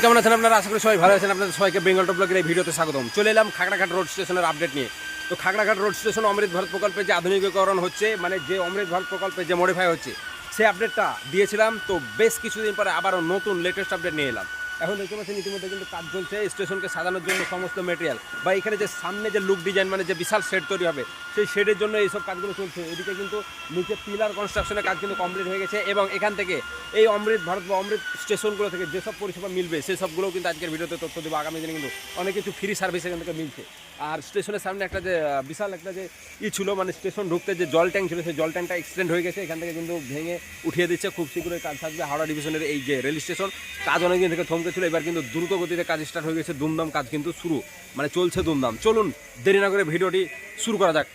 কেমন আছেন আপনারা? আশা করি সবাই ভালো আছেন। আপনাদের সবাইকে বেঙ্গল টপ ব্লগের এই ভিডিওতে স্বাগতম। চলে এলাম খাগড়াঘাট রোড স্টেশনের আপডেট নিয়ে। তো খাগড়াঘাট রোড স্টেশন অমৃত ভারত প্রকল্পে যে আধুনিকীকরণ হচ্ছে মানে যে অমৃত ভারত প্রকল্পে যে মডিফাই হচ্ছে, সেই আপডেটটা দিয়েছিলাম। তো বেশ কিছুদিন পরে আবারও নতুন লেটেস্ট আপডেট নিয়ে এলাম। এখন দেখতে পাচ্ছেন ইতিমধ্যে কিন্তু কাজ চলছে, স্টেশনকে সাজানোর জন্য সমস্ত মেটেরিয়াল বা এখানে যে সামনে যে লুক ডিজাইন মানে যে বিশাল শেড তৈরি হবে, সেই শেডের জন্য এইসব কাজগুলো চলছে। এদিকে কিন্তু নিচে পিলার কনস্ট্রাকশনের কাজ কিন্তু কমপ্লিট হয়ে গেছে এবং এখান থেকে এই অমৃত ভারত বা অমৃত স্টেশনগুলো থেকে যেসব পরিষেবা মিলবে, সেই সবগুলোও কিন্তু আজকের ভিডিওতে তথ্য দেবো। আগামী দিনে কিন্তু অনেক কিছু ফ্রি সার্ভিস এখান থেকে মিলছে। আর স্টেশনের সামনে একটা যে বিশাল একটা যে ই ছিল মানে স্টেশন ঢুকতে যে জল ট্যাঙ্ক ছিল, সেই জল ট্যাঙ্কটা এক্সটেন্ড হয়ে গেছে। এখান থেকে কিন্তু ভেঙে উঠিয়ে দিচ্ছে। খুব শীঘ্রই কাজ থাকবে হাওড়া ডিভিশনের এই যে রেল স্টেশন কাজ অনেকদিন থেকে থমকে ছিল এবার কিন্তু দ্রুত গতিতে কাজ স্টার্ট হয়ে গেছে, দুমদাম কাজ কিন্তু শুরু। মানে চলছে দুমদাম। চলুন, দেরি না করে ভিডিওটি শুরু করা যাক।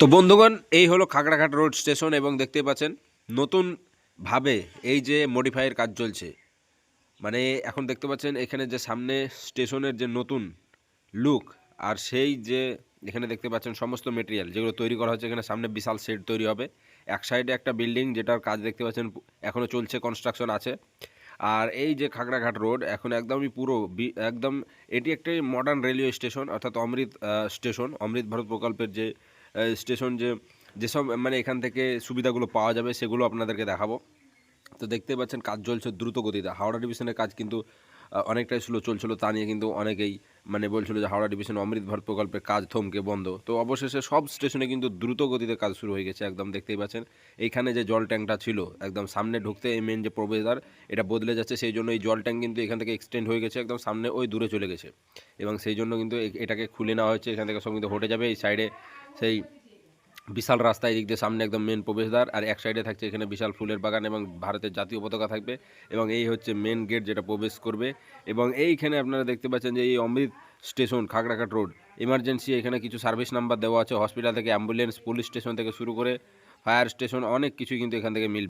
তো বন্ধুগণ, এই হলো খাগড়াঘাট রোড স্টেশন এবং দেখতে পাচ্ছেন নতুনভাবে এই যে মডিফাইয়ের কাজ চলছে। মানে এখন দেখতে পাচ্ছেন, এখানে যে সামনে স্টেশনের যে নতুন লুক আর সেই যে এখানে দেখতে পাচ্ছেন সমস্ত মেটেরিয়াল যেগুলো তৈরি করা হচ্ছে এখানে সামনে বিশাল শেড তৈরি হবে। এক সাইডে একটা বিল্ডিং যেটার কাজ দেখতে পাচ্ছেন এখনও চলছে কনস্ট্রাকশন আছে। আর এই যে খাগড়াঘাট রোড, এখন একদমই পুরো একদম এটি একটি মডার্ন রেলওয়ে স্টেশন অর্থাৎ অমৃত স্টেশন অমৃত ভারত প্রকল্পের যে স্টেশন যে, যেসব মানে এখান থেকে সুবিধাগুলো পাওয়া যাবে সেগুলো আপনাদেরকে দেখাবো। তো দেখতে পাচ্ছেন কাজ চলছে দ্রুত গতিতে হাওড়া ডিভিশনের কাজ কিন্তু অনেকটাই স্লো চলছিল, তা নিয়ে কিন্তু অনেকেই মানে বলছিল যে হাওড়া ডিভিশন অমৃত ভারত প্রকল্পের কাজ থমকে বন্ধ। তো অবশেষে সব স্টেশনে কিন্তু দ্রুত গতিতে কাজ শুরু হয়ে গেছে, একদম দেখতেই পাচ্ছেন। এইখানে যে জল ট্যাঙ্কটা ছিল, একদম সামনে ঢুকতে এই মেন যে প্রবেশদ্বার এটা বদলে যাচ্ছে, সেই জন্য এই জল ট্যাঙ্ক কিন্তু এখান থেকে এক্সটেন্ড হয়ে গেছে, একদম সামনে ওই দূরে চলে গেছে। এবং সেই জন্য কিন্তু এটাকে খুলে নেওয়া হয়েছে, এখান থেকে সব কিন্তু হটে যাবে, এই সাইডে সেই বিশাল রাস্তা এদিক দিয়ে সামনে একদম মেন প্রবেশদ্বার আর এক সাইডে থাকছে এখানে বিশাল ফুলের বাগান এবং ভারতের জাতীয় পতাকা থাকবে এবং এই হচ্ছে মেন গেট যেটা প্রবেশ করবে এবং এইখানে আপনারা দেখতে পাচ্ছেন যে এই Amrit station, Khagraghat road emergency এখানে কিছু সার্ভিস নাম্বার দেওয়া আছে। হসপিটাল থেকে অ্যাম্বুলেন্স পুলিশ স্টেশন থেকে শুরু করে ফায়ার স্টেশন অনেক কিছু কিন্তু এখান থেকে মিলবে।